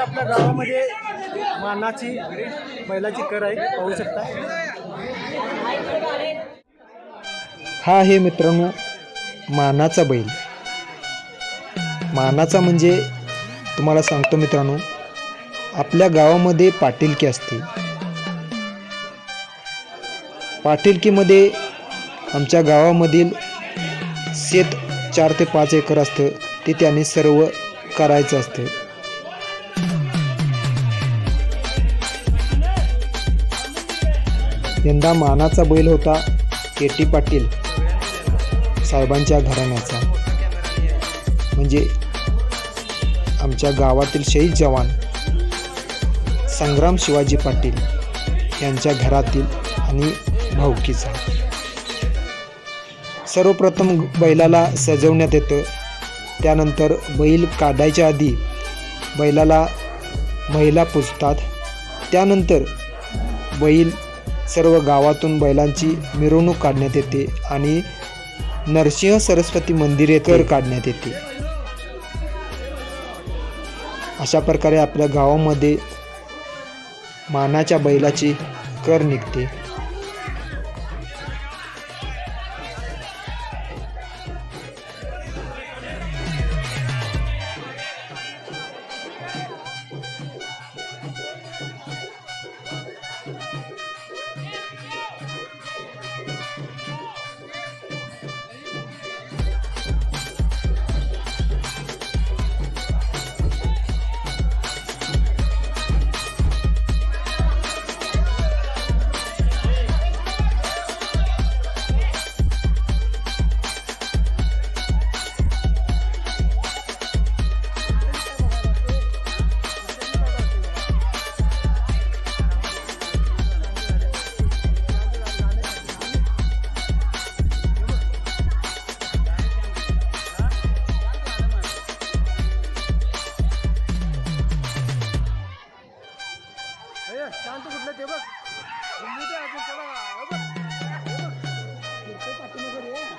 आपल्या गावामध्ये मानाची बैलाची कर आहे पाहू शकता हा आहे मित्रांनो मानाचा बैल. मानाचा म्हणजे तुम्हाला सांगतो मित्रांनो आपल्या गावामध्ये पाटीलकी असते. पाटीलकीमध्ये आमच्या गावामधील शेत चार ते पाच एकर असतं. ते त्यांनी सर्व करायचं असतं. यंदा मानाचा बैल होता के टी पाटील साहेबांच्या घराण्याचा. म्हणजे आमच्या गावातील शहीद जवान संग्राम शिवाजी पाटील यांच्या घरातील आणि भाऊकीचा. सर्वप्रथम बैलाला सजवण्यात येतं. त्यानंतर बैल काढायच्या आधी बैलाला महिला पुजतात. त्यानंतर बैल सर्व गावातून बैलांची मिरवणूक काढण्यात येते आणि नरसिंह सरस्वती मंदिर कर काढण्यात येते. अशा प्रकारे आपल्या गावामध्ये मानाच्या बैलाची कर निघते. शांत कुठलं ते बघ. अजून चला. बघ. पाठी रे?